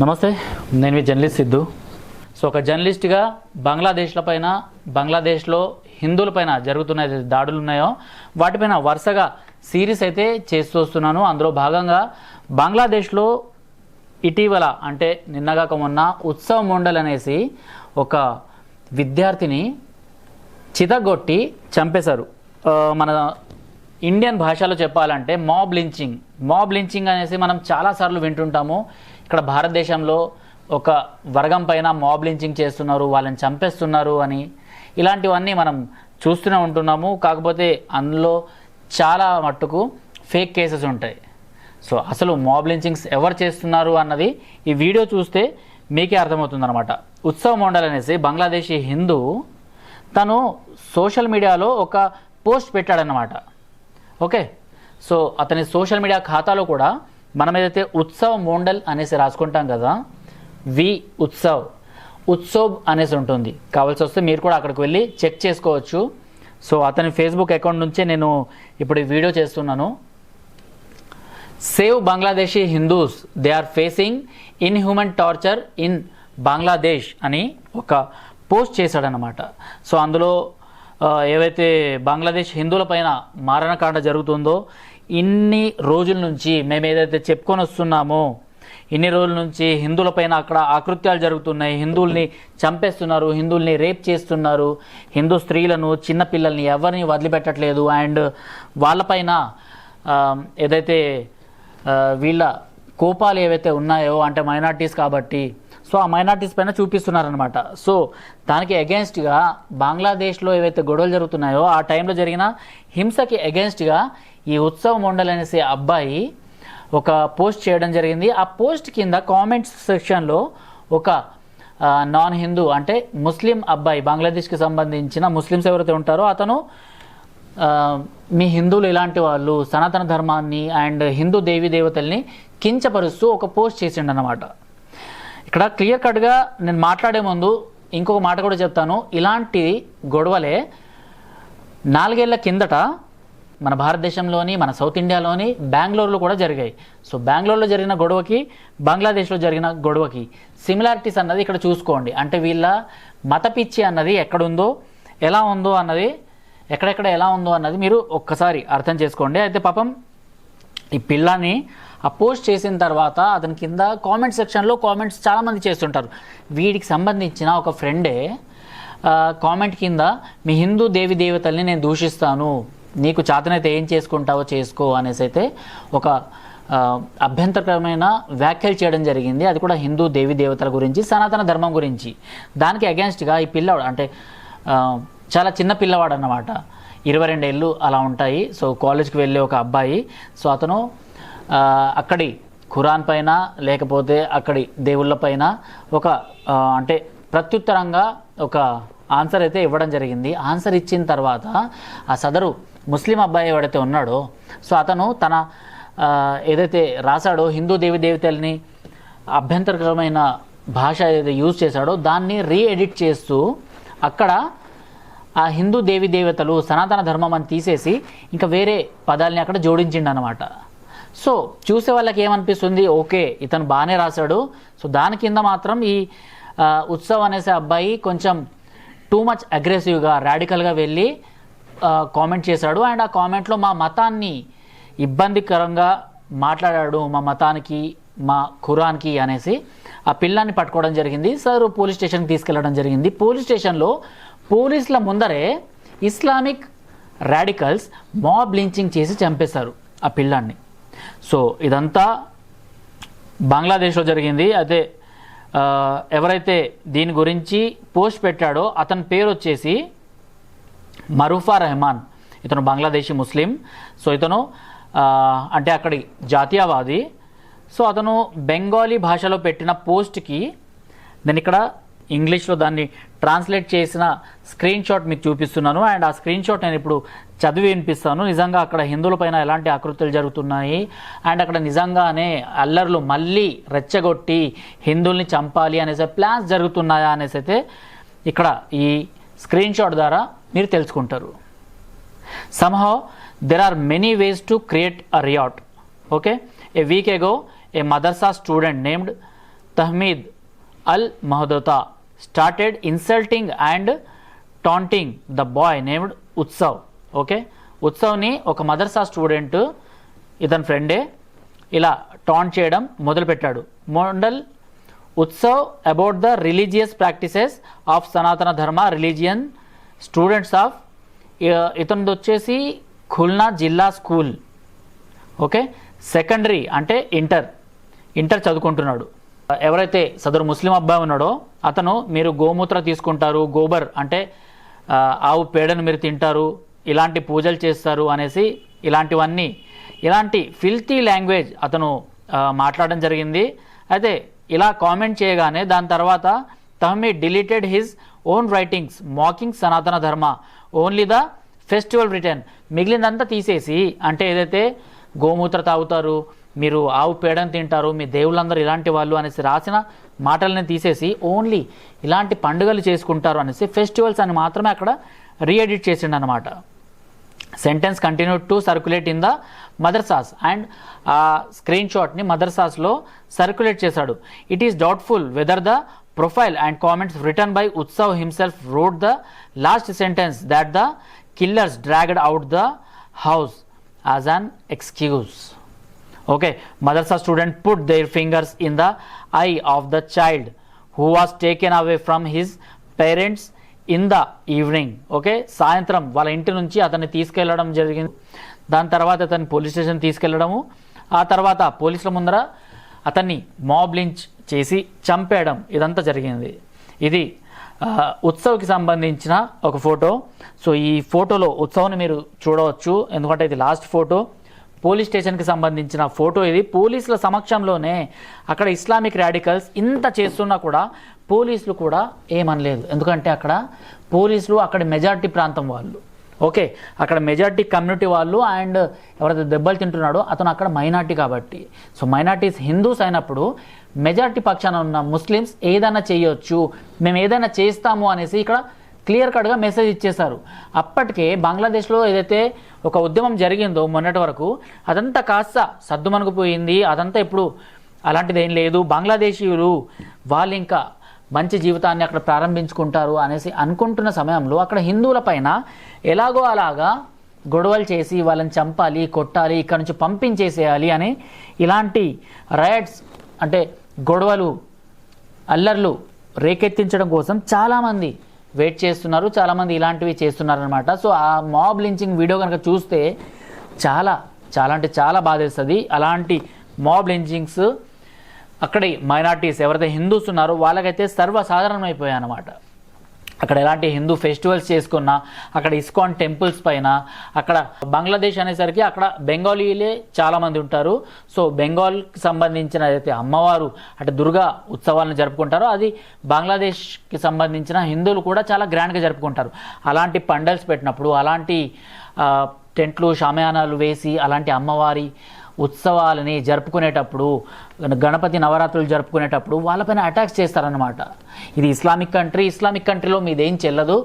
నమస్తే నేను మీ journalist Siddhu. So ఒక జర్నలిస్ట్గా బంగ్లాదేశ్ల పైన బంగ్లాదేశ్లో హిందువులపైన జరుగుతున్న దాడులు ఉన్నాయో వాటిపైన వరుసగా సిరీస్ అయితే చేస్తూ వస్తున్నాను. అందులో భాగంగా బంగ్లాదేశ్లో ఇటీవల అంటే నిన్నగాక మొన్న ఉత్సవ మండల్ అనేసి ఒక విద్యార్థిని చితగొట్టి చంపేశారు. మన ఇండియన్ భాషలో చెప్పాలంటే మాబ్ లించింగ్. మాబ్ లించింగ్ అనేసి మనం చాలాసార్లు వింటుంటాము. ఇక్కడ భారతదేశంలో ఒక వర్గం పైన మాబ్ లించింగ్ చేస్తున్నారు వాళ్ళని చంపేస్తున్నారు అని ఇలాంటివన్నీ మనం చూస్తూనే ఉంటున్నాము. కాకపోతే అందులో చాలా మట్టుకు ఫేక్ కేసెస్ ఉంటాయి. సో అసలు మాబ్ లించింగ్స్ ఎవరు చేస్తున్నారు అన్నది ఈ వీడియో చూస్తే మీకే అర్థమవుతుందన్నమాట. ఉత్సవ మండల్ అనేసి బంగ్లాదేశీ హిందూ తను సోషల్ మీడియాలో ఒక పోస్ట్ పెట్టాడన్నమాట. ఓకే? సో అతని సోషల్ మీడియా ఖాతాలో కూడా మనం ఏదైతే ఉత్సవ్ మోండల్ అనేసి రాసుకుంటాం కదా వి ఉత్సవ్ ఉత్సవ్ అనేసి ఉంటుంది. కావాల్సి వస్తే మీరు కూడా అక్కడికి వెళ్ళి చెక్ చేసుకోవచ్చు. సో అతని ఫేస్బుక్ అకౌంట్ నుంచే నేను ఇప్పుడు ఈ వీడియో చేస్తున్నాను. Save Bangladeshi Hindus they are facing inhuman torture in Bangladesh అని ఒక పోస్ట్ చేశాడనమాట సో అందులో ఏవైతే బంగ్లాదేశ్ హిందువుల పైన మారణకాండ జరుగుతుందో ఇన్ని రోజుల నుంచి మేము ఏదైతే చెప్పుకొని వస్తున్నామో ఇన్ని రోజుల నుంచి హిందువులపైన అక్కడ ఆకృత్యాలు జరుగుతున్నాయి. హిందువుల్ని చంపేస్తున్నారు హిందువుల్ని రేప్ చేస్తున్నారు. హిందూ స్త్రీలను చిన్నపిల్లల్ని ఎవరిని వదిలిపెట్టట్లేదు. అండ్ వాళ్ళపైన ఏదైతే వీళ్ళ కోపాలు ఏవైతే ఉన్నాయో అంటే మైనార్టీస్ కాబట్టి సో ఆ మైనార్టీస్ పైన చూపిస్తున్నారనమాట సో దానికి అగేన్స్ట్గా బంగ్లాదేశ్లో ఏవైతే గొడవలు జరుగుతున్నాయో ఆ టైంలో జరిగిన హింసకి అగేన్స్ట్గా ఈ ఉత్సవ్ మండల్ అనేసి అబ్బాయి ఒక పోస్ట్ చేయడం జరిగింది. ఆ పోస్ట్ కింద కామెంట్స్ సెక్షన్లో ఒక నాన్ హిందూ అంటే ముస్లిం అబ్బాయి బంగ్లాదేశ్కి సంబంధించిన ముస్లిమ్స్ ఎవరైతే ఉంటారో అతను మీ హిందువులు ఇలాంటి వాళ్ళు సనాతన ధర్మాన్ని అండ్ హిందూ దేవీ దేవతల్ని కించపరుస్తూ ఒక పోస్ట్ చేసిండు అనమాట ఇక్కడ క్లియర్ కట్గా నేను మాట్లాడే ముందు ఇంకొక మాట కూడా చెప్తాను. ఇలాంటి గొడవలే నాలుగేళ్ళ కిందట మన భారతదేశంలోని మన సౌత్ ఇండియాలోని బెంగళూరులో కూడా జరిగాయి. సో బెంగళూరులో జరిగిన గొడవకి బంగ్లాదేశ్లో జరిగిన గొడవకి సిమిలారిటీస్ అన్నది ఇక్కడ చూసుకోండి. అంటే వీళ్ళ మత పిచ్చి అన్నది ఎక్కడుందో ఎలా ఉందో అన్నది ఎక్కడెక్కడ ఎలా ఉందో అన్నది మీరు ఒక్కసారి అర్థం చేసుకోండి. అయితే పాపం ఈ పిల్లని ఆ పోస్ట్ చేసిన తర్వాత అతని కింద కామెంట్ సెక్షన్లో కామెంట్స్ చాలామంది చేస్తుంటారు. వీడికి సంబంధించిన ఒక ఫ్రెండే కామెంట్ కింద మీ హిందూ దేవి దేవతల్ని నేను దూషిస్తాను. నీకు చేతనైతే ఏం చేసుకుంటావో చేసుకో అనేసి అయితే ఒక అభ్యంతరకరమైన వ్యాఖ్యలు చేయడం జరిగింది. అది కూడా హిందూ దేవి దేవతల గురించి సనాతన ధర్మం గురించి. దానికి అగేన్స్ట్గా ఈ పిల్లవాడు అంటే చాలా చిన్న పిల్లవాడు అన్నమాట ఇరవై రెండేళ్ళు అలా ఉంటాయి. సో కాలేజ్కి వెళ్ళే ఒక అబ్బాయి. సో అతను అక్కడి ఖురాన్ పైన లేకపోతే అక్కడి దేవుళ్ళ పైన ఒక అంటే ప్రత్యుత్తరంగా ఒక ఆన్సర్ అయితే ఇవ్వడం జరిగింది. ఆన్సర్ ఇచ్చిన తర్వాత ఆ సదరు ముస్లిం అబ్బాయి ఎవడైతే ఉన్నాడో సో అతను తన ఏదైతే రాశాడో హిందూ దేవి దేవతల్ని అభ్యంతరకరమైన భాష ఏదైతే యూజ్ చేశాడో దాన్ని రీఎడిట్ చేస్తూ అక్కడ ఆ హిందూ దేవి దేవతలు సనాతన ధర్మం అని తీసేసి ఇంకా వేరే పదాలని అక్కడ జోడించిండు అనమాట సో చూసే వాళ్ళకి ఏమనిపిస్తుంది? ఓకే ఇతను బాగానే రాశాడు. సో దాని కింద మాత్రం ఈ ఉత్సవ్ అనేసే అబ్బాయి కొంచెం టూ మచ్ అగ్రెసివ్గా రాడికల్గా వెళ్ళి కామెంట్ చేశాడు. అండ్ ఆ కామెంట్లో మా మతాన్ని ఇబ్బందికరంగా మాట్లాడాడు మా మతానికి మా ఖురాన్కి అనేసి ఆ పిల్లాన్ని పట్టుకోవడం జరిగింది. సార్ పోలీస్ స్టేషన్కి తీసుకెళ్ళడం జరిగింది. పోలీస్ స్టేషన్లో పోలీసుల ముందరే ఇస్లామిక్ రాడికల్స్ మాబ్ లించింగ్ చేసి చంపేశారు ఆ పిల్లాన్ని. సో ఇదంతా బంగ్లాదేశ్లో జరిగింది. అయితే ఎవరైతే దీని గురించి పోస్ట్ పెట్టాడో అతని పేరు వచ్చేసి మరూఫా రెహమాన్. ఇతను బంగ్లాదేశీ ముస్లిం. సో ఇతను అంటే అక్కడి జాతీయవాది. సో అతను బెంగాలీ భాషలో పెట్టిన పోస్ట్కి నేను ఇక్కడ ఇంగ్లీష్లో దాన్ని ట్రాన్స్లేట్ చేసిన స్క్రీన్ షాట్ మీకు చూపిస్తున్నాను. అండ్ ఆ స్క్రీన్ షాట్ నేను ఇప్పుడు చదివి వినిపిస్తాను. నిజంగా అక్కడ హిందువులపైన ఎలాంటి ఆకృతులు జరుగుతున్నాయి? అండ్ అక్కడ నిజంగానే అల్లర్లు మళ్ళీ రెచ్చగొట్టి హిందువుల్ని చంపాలి అనేసి ప్లాన్స్ జరుగుతున్నాయా అనేసి అయితే ఇక్కడ ఈ స్క్రీన్ షాట్ ద్వారా మీరు తెలుసుకుంటారు. Somehow there are many ways to create a riot okay a week ago a madrasa student named named Tahmid Al Mahdota started insulting and taunting the boy named Utsav okay ఉత్సవ్ని ఒక madrasa student ఇతని ఫ్రెండే ఇలా taunt చేయడం మొదలుపెట్టాడు. Mondal Utsav about the religious practices of Sanatana Dharma religion students of ఇతనిది వచ్చేసి ఖుల్నా జిల్లా school okay secondary అంటే inter inter చదువుకుంటున్నాడు. ఎవరైతే సదరు ముస్లిం అబ్బాయి ఉన్నాడో అతను మీరు గోమూత్ర తీసుకుంటారు గోబర్ అంటే ఆవు పేడను మీరు తింటారు ఇలాంటి పూజలు చేస్తారు అనేసి ఇలాంటివన్నీ. ఇలాంటి ఫిల్తీ లాంగ్వేజ్ అతను మాట్లాడడం జరిగింది. అయితే ఇలా కామెంట్ చేయగానే దాని తర్వాత Tahami deleted his own writings mocking Sanatana Dharma only the festival return మిగిలిందంతా తీసేసి అంటే ఏదైతే గోమూత్ర తాగుతారు మీరు ఆవు పేడను తింటారు మీ దేవుళ్ళందరూ ఇలాంటి వాళ్ళు అనేసి రాసిన మాటలని తీసేసి ఓన్లీ ఇలాంటి పండుగలు చేసుకుంటారు అనేసి ఫెస్టివల్స్ అని మాత్రమే అక్కడ రీఎడిట్ చేసిండు అనమాట sentence continue to circulate in the madrasas and ఆ స్క్రీన్ షాట్ని మదర్సాస్లో సర్క్యులేట్ చేశాడు. It is doubtful whether the profile and comments written by Utsav himself wrote the last sentence that the killers dragged out the house as an excuse okay madrasa student put their fingers in the eye of the child who was taken away from his parents in the evening okay సాయంత్రం వాళ్ళ ఇంటి నుంచి అతన్ని తీసుకెళ్ళడం జరిగింది. దాని తర్వాత అతన్ని పోలీస్ స్టేషన్ తీసుకెళ్ళడము. ఆ తర్వాత పోలీసుల ముందర అతన్ని మాబ్ లించ్ చేసి చంపేయడం ఇదంతా జరిగింది. ఇది ఉత్సవకి ఉత్సవ్కి సంబంధించిన ఒక ఫోటో సో ఈ ఫోటోలో ఉత్సవ్ని మీరు చూడవచ్చు. ఎందుకంటే ఇది లాస్ట్ ఫోటో పోలీస్ స్టేషన్కి సంబంధించిన ఫోటో ఇది. పోలీసుల సమక్షంలోనే అక్కడ ఇస్లామిక్ రాడికల్స్ ఇంత చేస్తున్నా కూడా పోలీసులు కూడా ఏమనలేదు. ఎందుకంటే అక్కడ పోలీసులు అక్కడ మెజార్టీ ప్రాంతం వాళ్ళు. ఓకే? అక్కడ మెజార్టీ కమ్యూనిటీ వాళ్ళు అండ్ ఎవరైతే దెబ్బలు తింటున్నాడో అతను అక్కడ మైనార్టీ కాబట్టి. సో మైనార్టీస్ హిందూస్ అయినప్పుడు మెజార్టీ పక్షాన ఉన్న ముస్లిమ్స్ ఏదైనా చేయొచ్చు మేము ఏదైనా చేస్తాము అనేసి ఇక్కడ క్లియర్ కట్గా మెసేజ్ ఇచ్చేశారు. అప్పటికే బంగ్లాదేశ్లో ఏదైతే ఒక ఉద్యమం జరిగిందో మొన్నటి వరకు అదంతా కాస్త సద్దుమణిగిపోయింది అదంతా ఇప్పుడు అలాంటిది ఏం లేదు. బంగ్లాదేశీయులు వాళ్ళు ఇంకా మంచి జీవితాన్ని అక్కడ ప్రారంభించుకుంటారు అనేసి అనుకుంటున్న సమయంలో అక్కడ హిందువుల పైన ఎలాగో అలాగా గొడవలు చేసి వాళ్ళని చంపాలి కొట్టాలి ఇక్కడ నుంచి పంపించేసేయాలి అని ఇలాంటి రైట్స్ అంటే గొడవలు అల్లర్లు రేకెత్తించడం కోసం చాలామంది వెయిట్ చేస్తున్నారు చాలామంది ఇలాంటివి చేస్తున్నారు అనమాట సో ఆ మాబ్ లించింగ్ వీడియో కనుక చూస్తే చాలా చాలా అంటే చాలా బాధేస్తుంది అలాంటి మాబ్ లించింగ్స్ అక్కడే మైనార్టీస్ ఎవరైతే హిందూస్ ఉన్నారో వాళ్ళకైతే సర్వసాధారణమైపోయాయి అనమాట అక్కడ ఎలాంటి హిందూ ఫెస్టివల్స్ చేసుకున్నా అక్కడ ఇస్కాన్ టెంపుల్స్ పైన అక్కడ బంగ్లాదేశ్ అనేసరికి అక్కడ బెంగాలీలే చాలామంది ఉంటారు. సో బెంగాల్కి సంబంధించిన ఏదైతే అమ్మవారు అంటే దుర్గా ఉత్సవాలను జరుపుకుంటారో అది బంగ్లాదేశ్కి సంబంధించిన హిందువులు కూడా చాలా గ్రాండ్గా జరుపుకుంటారు. అలాంటి పండల్స్ పెట్టినప్పుడు అలాంటి టెంట్లు షామయానాలు వేసి అలాంటి అమ్మవారి ఉత్సవాలని జరుపుకునేటప్పుడు గణపతి నవరాత్రులు జరుపుకునేటప్పుడు వాళ్ళపైన అటాక్స్ చేస్తారనమాట ఇది ఇస్లామిక్ కంట్రీ ఇస్లామిక్ కంట్రీలో మీదేం చెల్లదు.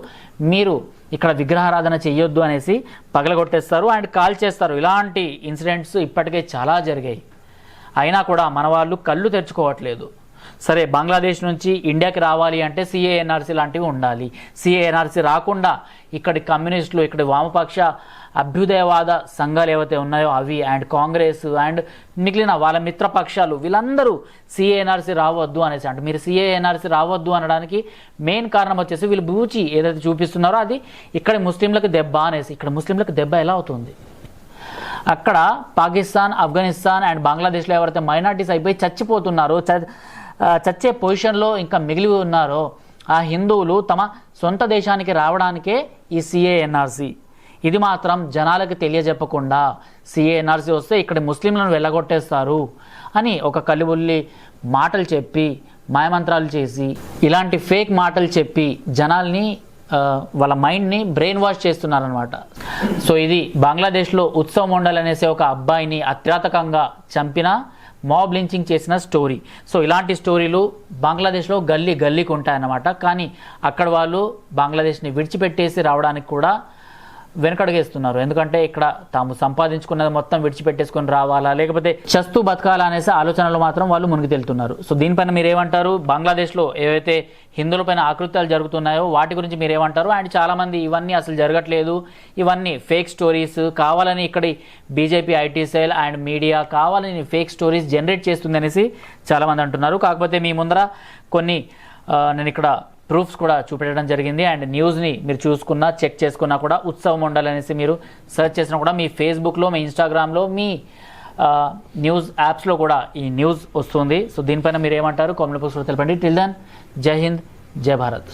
మీరు ఇక్కడ విగ్రహారాధన చేయొద్దు అనేసి పగలగొట్టేస్తారు అండ్ కాల్ చేస్తారు. ఇలాంటి ఇన్సిడెంట్స్ ఇప్పటికే చాలా జరిగాయి. అయినా కూడా మన వాళ్ళు కళ్ళు తెరుచుకోవట్లేదు. సరే బంగ్లాదేశ్ నుంచి ఇండియాకి రావాలి అంటే సిఏఎన్ఆర్సీ లాంటివి ఉండాలి. సిఏఎన్ఆర్సీ రాకుండా ఇక్కడి కమ్యూనిస్టులు ఇక్కడి వామపక్ష అభ్యుదయవాద సంఘాలు ఏవైతే ఉన్నాయో అవి అండ్ కాంగ్రెస్ అండ్ మిగిలిన వాళ్ళ మిత్రపక్షాలు వీళ్ళందరూ సిఏఎన్ఆర్సీ రావద్దు అనేసి అంటే. మీరు సిఏఎన్ఆర్సీ రావద్దు అనడానికి మెయిన్ కారణం వచ్చేసి వీళ్ళు బూచి ఏదైతే చూపిస్తున్నారో అది ఇక్కడ ముస్లింలకు దెబ్బ అనేసి ఇక్కడ ముస్లింలకు దెబ్బ ఎలా అవుతుంది? అక్కడ పాకిస్తాన్ ఆఫ్ఘనిస్తాన్ అండ్ బంగ్లాదేశ్లో ఎవరైతే మైనార్టీస్ అయిపోయి చచ్చిపోతున్నారో చ- చచ్చే పొజిషన్లో ఇంకా మిగిలి ఉన్నారో ఆ హిందువులు తమ సొంత దేశానికి రావడానికే ఈ సిఏఎన్ఆర్సీ ఇది మాత్రం జనాలకు తెలియజెప్పకుండా సిఏఎన్ఆర్సీ వస్తే ఇక్కడ ముస్లింలను వెళ్ళగొట్టేస్తారు అని ఒక కలిబుల్లి మాటలు చెప్పి మాయమంత్రాలు చేసి ఇలాంటి ఫేక్ మాటలు చెప్పి జనాల్ని వాళ్ళ మైండ్ని బ్రెయిన్ వాష్ చేస్తున్నారనమాట సో ఇది బంగ్లాదేశ్లో ఉత్సవ్ మండల్ అనేసి ఒక అబ్బాయిని అత్యాతకంగా చంపిన మాబ్ లించింగ్ చేసిన స్టోరీ. సో ఇలాంటి స్టోరీలు బంగ్లాదేశ్లో గల్లీ గల్లీకి ఉంటాయన్నమాట. కానీ అక్కడ వాళ్ళు బంగ్లాదేశ్ని విడిచిపెట్టేసి రావడానికి కూడా వెనకడుగేస్తున్నారు. ఎందుకంటే ఇక్కడ తాము సంపాదించుకున్నది మొత్తం విడిచిపెట్టేసుకొని రావాలా లేకపోతే చస్తు బతకాలా అనేసి ఆలోచనలు మాత్రం వాళ్ళు మునిగి తెలుతున్నారు. సో దీనిపైన మీరు ఏమంటారు బంగ్లాదేశ్లో ఏవైతే హిందువులపైన ఆకృత్యాలు జరుగుతున్నాయో వాటి గురించి మీరు ఏమంటారు అండ్ చాలామంది ఇవన్నీ అసలు జరగట్లేదు. ఇవన్నీ ఫేక్ స్టోరీస్ కావాలని ఇక్కడి BJP IT cell and media కావాలని ఫేక్ స్టోరీస్ జనరేట్ చేస్తుంది అనేసి చాలామంది అంటున్నారు. కాకపోతే మీ ముందర కొన్ని నేను ఇక్కడ ప్రూఫ్స్ కూడా చూపెట్టడం జరిగింది. అండ్ న్యూస్ని మీరు చూసుకున్నా చెక్ చేసుకున్నా కూడా ఉత్సవం ఉండాలనేసి మీరు సెర్చ్ చేసినా కూడా మీ ఫేస్బుక్లో మీ ఇన్స్టాగ్రామ్లో మీ న్యూస్ యాప్స్లో కూడా ఈ న్యూస్ వస్తుంది. సో దీనిపైన మీరు ఏమంటారు? కామెంట్ బాక్స్లో తెలపండి. టిల్ దెన్ జై హింద్ జై భారత్.